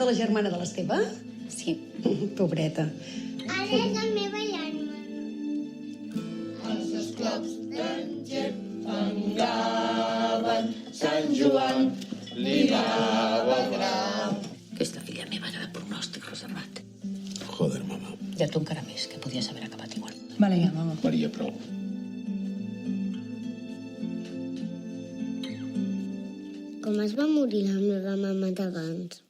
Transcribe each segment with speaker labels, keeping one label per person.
Speaker 1: de la germana de l'Esteve?
Speaker 2: Sí.
Speaker 1: Pobreta.
Speaker 3: Ara és la meva germana.
Speaker 2: Aquesta filla meva era de pronòstic reservat.
Speaker 4: Joder, mamà.
Speaker 2: I a tu encara més, que podies haver acabat igual.
Speaker 1: Vale, ja, mama.
Speaker 4: Maria, prou.
Speaker 3: Com es va morir la meva mama d'abans?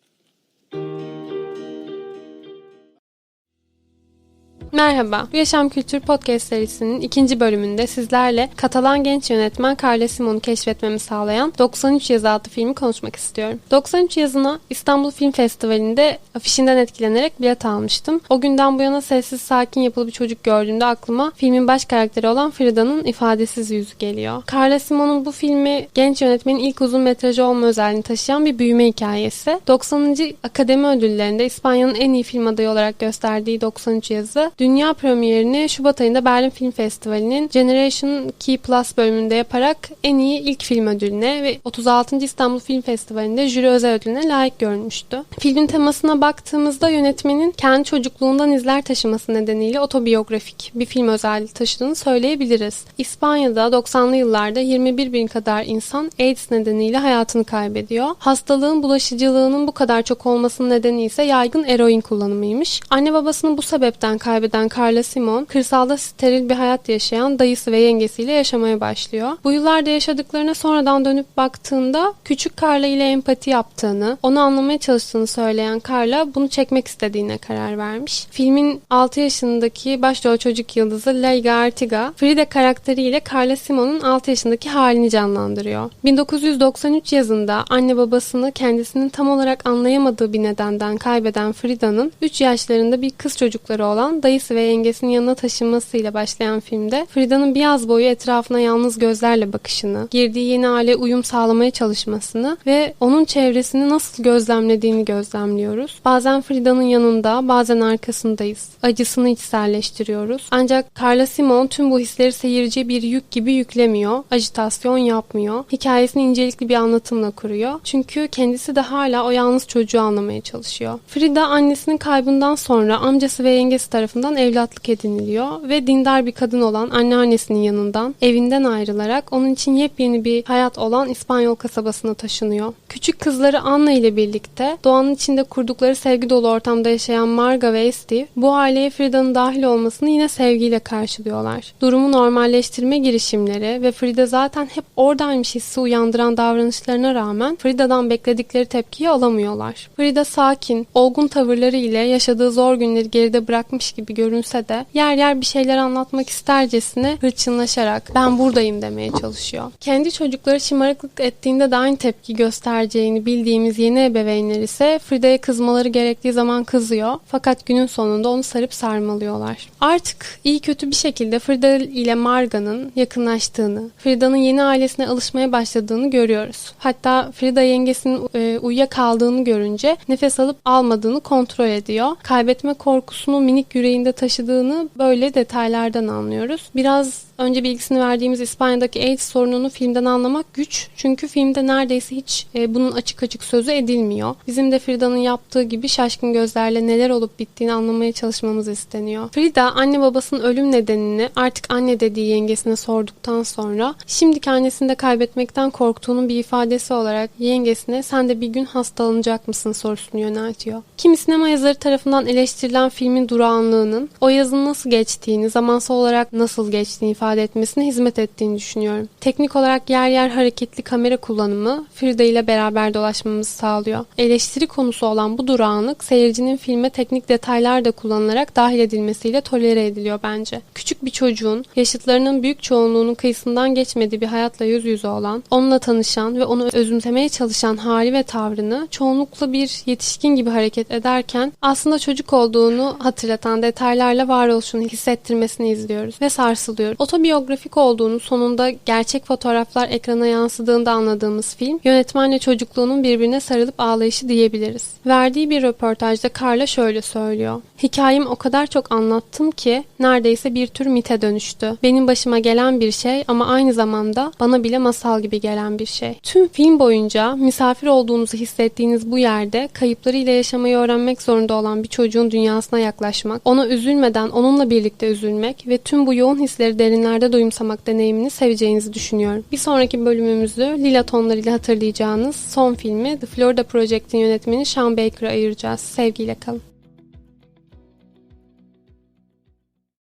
Speaker 5: Merhaba, Bu Yaşam Kültür Podcast serisinin ikinci bölümünde sizlerle Katalan genç yönetmen Carles Simon'u keşfetmemi sağlayan 93 yazı adlı filmi konuşmak istiyorum. 93 yazına İstanbul Film Festivali'nde afişinden etkilenerek bilet almıştım. O günden bu yana sessiz sakin yapılı bir çocuk gördüğümde aklıma filmin baş karakteri olan Frida'nın ifadesiz yüzü geliyor. Carles Simon'un bu filmi genç yönetmenin ilk uzun metrajı olma özelliğini taşıyan bir büyüme hikayesi. 90. Akademi Ödülleri'nde İspanya'nın en iyi film adayı olarak gösterdiği 93 yazı dünya premierini Şubat ayında Berlin Film Festivali'nin Generation Key Plus bölümünde yaparak en iyi ilk film ödülüne ve 36. İstanbul Film Festivali'nde jüri özel ödülüne layık görülmüştü. Filmin temasına baktığımızda yönetmenin kendi çocukluğundan izler taşıması nedeniyle otobiyografik bir film özelliği taşıdığını söyleyebiliriz. İspanya'da 90'lı yıllarda 21 bin kadar insan AIDS nedeniyle hayatını kaybediyor. Hastalığın bulaşıcılığının bu kadar çok olmasının nedeni ise yaygın eroin kullanımıymış. Anne babasını bu sebepten kaybeden Carla Simon, kırsalda steril bir hayat yaşayan dayısı ve yengesiyle yaşamaya başlıyor. Bu yıllarda yaşadıklarına sonradan dönüp baktığında küçük Carla ile empati yaptığını, onu anlamaya çalıştığını söyleyen Carla bunu çekmek istediğine karar vermiş. Filmin 6 yaşındaki başrol çocuk yıldızı Leiga Artiga, Frida karakteriyle Carla Simon'un 6 yaşındaki halini canlandırıyor. 1993 yazında anne babasını kendisinin tam olarak anlayamadığı bir nedenden kaybeden Frida'nın 3 yaşlarında bir kız çocukları olan dayısı ve yengesinin yanına taşınmasıyla başlayan filmde Frida'nın bir yaz boyu etrafına yalnız gözlerle bakışını, girdiği yeni hale uyum sağlamaya çalışmasını ve onun çevresini nasıl gözlemlediğini gözlemliyoruz. Bazen Frida'nın yanında, bazen arkasındayız. Acısını içselleştiriyoruz. Ancak Carla Simon tüm bu hisleri seyirciye bir yük gibi yüklemiyor, ajitasyon yapmıyor. Hikayesini incelikli bir anlatımla kuruyor. Çünkü kendisi de hala o yalnız çocuğu anlamaya çalışıyor. Frida annesinin kaybından sonra amcası ve yengesi tarafından evlatlık ediniliyor ve dindar bir kadın olan anneannesinin yanından evinden ayrılarak onun için yepyeni bir hayat olan İspanyol kasabasına taşınıyor. Küçük kızları Anna ile birlikte doğanın içinde kurdukları sevgi dolu ortamda yaşayan Marga ve Steve bu aileye Frida'nın dahil olmasını yine sevgiyle karşılıyorlar. Durumu normalleştirme girişimleri ve Frida zaten hep oradaymış hissi uyandıran davranışlarına rağmen Frida'dan bekledikleri tepkiyi alamıyorlar. Frida sakin, olgun tavırları ile yaşadığı zor günleri geride bırakmış gibi görünse de yer yer bir şeyler anlatmak istercesine hırçınlaşarak ben buradayım demeye çalışıyor. Kendi çocukları şımarıklık ettiğinde de aynı tepki göstereceğini bildiğimiz yeni ebeveynler ise Frida'ya kızmaları gerektiği zaman kızıyor fakat günün sonunda onu sarıp sarmalıyorlar. Artık iyi kötü bir şekilde Frida ile Marga'nın yakınlaştığını, Frida'nın yeni ailesine alışmaya başladığını görüyoruz. Hatta Frida yengesinin e, uyuyakaldığını görünce nefes alıp almadığını kontrol ediyor. Kaybetme korkusunu minik yüreğinde taşıdığını böyle detaylardan anlıyoruz. Biraz önce bilgisini verdiğimiz İspanya'daki AIDS sorununu filmden anlamak güç. Çünkü filmde neredeyse hiç e, bunun açık açık sözü edilmiyor. Bizim de Frida'nın yaptığı gibi şaşkın gözlerle neler olup bittiğini anlamaya çalışmamız isteniyor. Frida anne babasının ölüm nedenini artık anne dediği yengesine sorduktan sonra şimdiki annesini de kaybetmekten korktuğunun bir ifadesi olarak yengesine sen de bir gün hastalanacak mısın sorusunu yöneltiyor. Kimi sinema yazarı tarafından eleştirilen filmin durağanlığının o yazın nasıl geçtiğini, zamansal olarak nasıl geçtiğini ifade etmesine hizmet ettiğini düşünüyorum. Teknik olarak yer yer hareketli kamera kullanımı Frida ile beraber dolaşmamızı sağlıyor. Eleştiri konusu olan bu durağanlık seyircinin filme teknik detaylar da kullanılarak dahil edilmesiyle tolere ediliyor bence. Küçük bir çocuğun yaşıtlarının büyük çoğunluğunun kıyısından geçmediği bir hayatla yüz yüze olan, onunla tanışan ve onu özümsemeye çalışan hali ve tavrını çoğunlukla bir yetişkin gibi hareket ederken aslında çocuk olduğunu hatırlatan detaylarla varoluşunu hissettirmesini izliyoruz ve sarsılıyoruz. Aslında biyografik olduğunu sonunda gerçek fotoğraflar ekrana yansıdığında anladığımız film, yönetmenle çocukluğunun birbirine sarılıp ağlayışı diyebiliriz. Verdiği bir röportajda Carla şöyle söylüyor. Hikayem o kadar çok anlattım ki neredeyse bir tür mite dönüştü. Benim başıma gelen bir şey ama aynı zamanda bana bile masal gibi gelen bir şey. Tüm film boyunca misafir olduğunuzu hissettiğiniz bu yerde kayıplarıyla yaşamayı öğrenmek zorunda olan bir çocuğun dünyasına yaklaşmak, ona üzülmeden onunla birlikte üzülmek ve tüm bu yoğun hisleri derinlerde duyumsamak deneyimini seveceğinizi düşünüyorum. Bir sonraki bölümümüzü lila tonlarıyla hatırlayacağınız son filmi The Florida Project'in yönetmeni Sean Baker'a ayıracağız. Sevgiyle kalın.